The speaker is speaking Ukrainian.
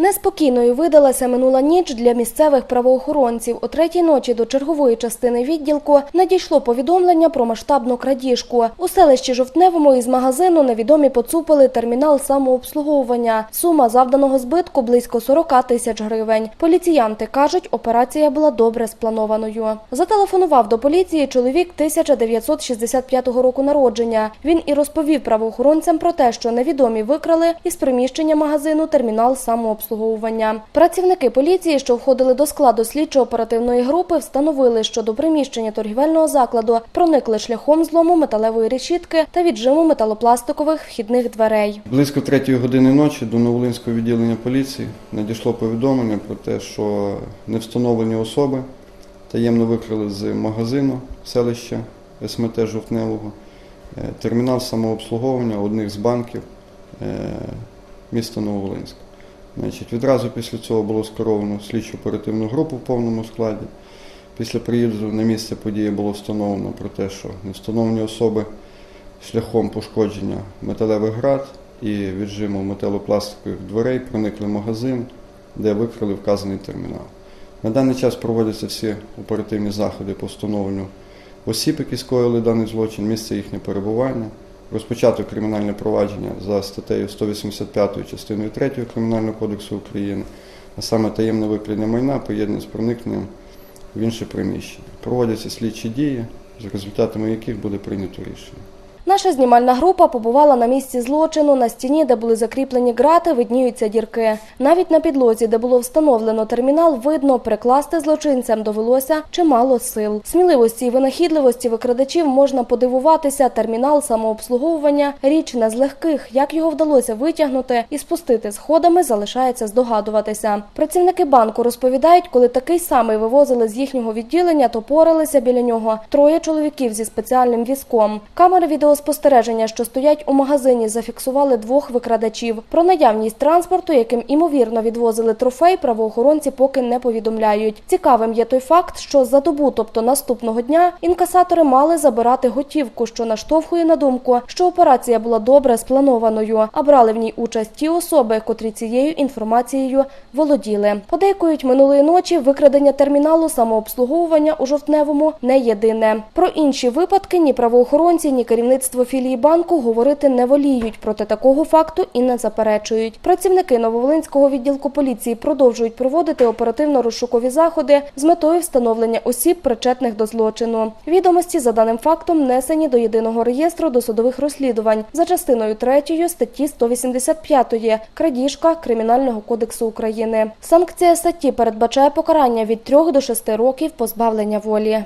Неспокійною видалася минула ніч для місцевих правоохоронців. О третій ночі до чергової частини відділку надійшло повідомлення про масштабну крадіжку. У селищі Жовтневому із магазину невідомі поцупили термінал самообслуговування. Сума завданого збитку близько 40 тисяч гривень. Поліціянти кажуть, операція була добре спланованою. Зателефонував до поліції чоловік 1965 року народження. Він і розповів правоохоронцям про те, що невідомі викрали із приміщення магазину термінал самообслуговування. Працівники поліції, що входили до складу слідчо-оперативної групи, встановили, що до приміщення торгівельного закладу проникли шляхом злому металевої решітки та віджиму металопластикових вхідних дверей. Близько третьої години ночі до Новолинського відділення поліції надійшло повідомлення про те, що невстановлені особи таємно викрали з магазину селища СМТ Жовтневого е, термінал самообслуговування одних з банків е, міста Нововолинська. Значить, відразу після цього було скеровано слідчо оперативну групу в повному складі. Після приїзду на місце події було встановлено про те, що невстановлені особи шляхом пошкодження металевих град і віджиму металопластикових дверей проникли в магазин, де викрили вказаний термінал. На даний час проводяться всі оперативні заходи по встановленню осіб, які скоїли даний злочин, місце їхнього перебування. Розпочато кримінальне провадження за статтею 185 частиною 3 Кримінального кодексу України, а саме таємне викрадення майна поєднане з проникненням в інше приміщення. Проводяться слідчі дії, за результатами яких буде прийнято рішення. Наша знімальна група побувала на місці злочину. На стіні, де були закріплені грати, видніються дірки. Навіть на підлозі, де було встановлено термінал, видно, прикласти злочинцям довелося чимало сил. Сміливості і винахідливості викрадачів можна подивуватися. Термінал самообслуговування річ не з легких. Як його вдалося витягнути і спустити сходами, залишається здогадуватися. Працівники банку розповідають, коли такий самий вивозили з їхнього відділення, то поралися біля нього троє чоловіків зі спеціальним візком. Камери відеоспостереження, що стоять у магазині, зафіксували двох викрадачів. Про наявність транспорту, яким імовірно відвозили трофей, правоохоронці поки не повідомляють. Цікавим є той факт, що за добу, тобто наступного дня, інкасатори мали забирати готівку, що наштовхує на думку, що операція була добре спланованою, а брали в ній участь ті особи, котрі цією інформацією володіли. Подейкують минулої ночі викрадення терміналу самообслуговування у жовтневому не єдине. Про інші випадки ні правоохоронці, ні керівництво філії банку говорити не воліють. Проти такого факту і не заперечують. Працівники Нововолинського відділку поліції продовжують проводити оперативно-розшукові заходи з метою встановлення осіб, причетних до злочину. Відомості за даним фактом внесені до єдиного реєстру досудових розслідувань за частиною 3 статті 185 крадіжка Кримінального кодексу України. Санкція статті передбачає покарання від 3 до 6 років позбавлення волі.